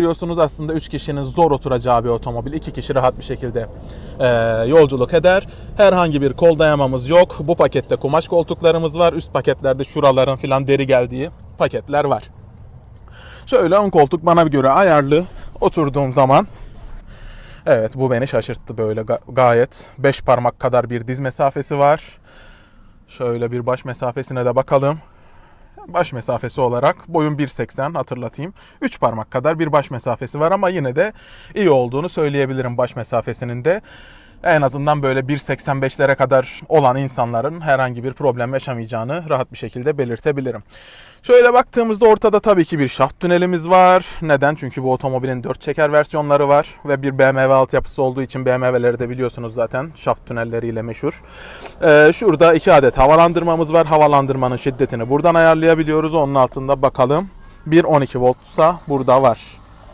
Görüyorsunuz aslında 3 kişinin zor oturacağı bir otomobil. 2 kişi rahat bir şekilde e, yolculuk eder. Herhangi bir kol dayamamız yok. Bu pakette kumaş koltuklarımız var. Üst paketlerde şuraların filan deri geldiği paketler var. Şöyle ön koltuk bana göre ayarlı. Oturduğum zaman Evet bu beni şaşırttı böyle Ga- gayet 5 parmak kadar bir diz mesafesi var. Şöyle bir baş mesafesine de bakalım. Baş mesafesi olarak boyum 1.80 hatırlatayım. 3 parmak kadar bir baş mesafesi var ama yine de iyi olduğunu söyleyebilirim baş mesafesinin de. En azından böyle 1.85'lere kadar olan insanların herhangi bir problem yaşamayacağını rahat bir şekilde belirtebilirim. Şöyle baktığımızda ortada tabii ki bir şaft tünelimiz var. Neden? Çünkü bu otomobilin 4 çeker versiyonları var ve bir BMW altyapısı olduğu için BMW'leri de biliyorsunuz zaten şaft tünelleriyle meşhur. Ee, şurada 2 adet havalandırmamız var. Havalandırmanın şiddetini buradan ayarlayabiliyoruz. Onun altında bakalım 1.12 voltsa burada var.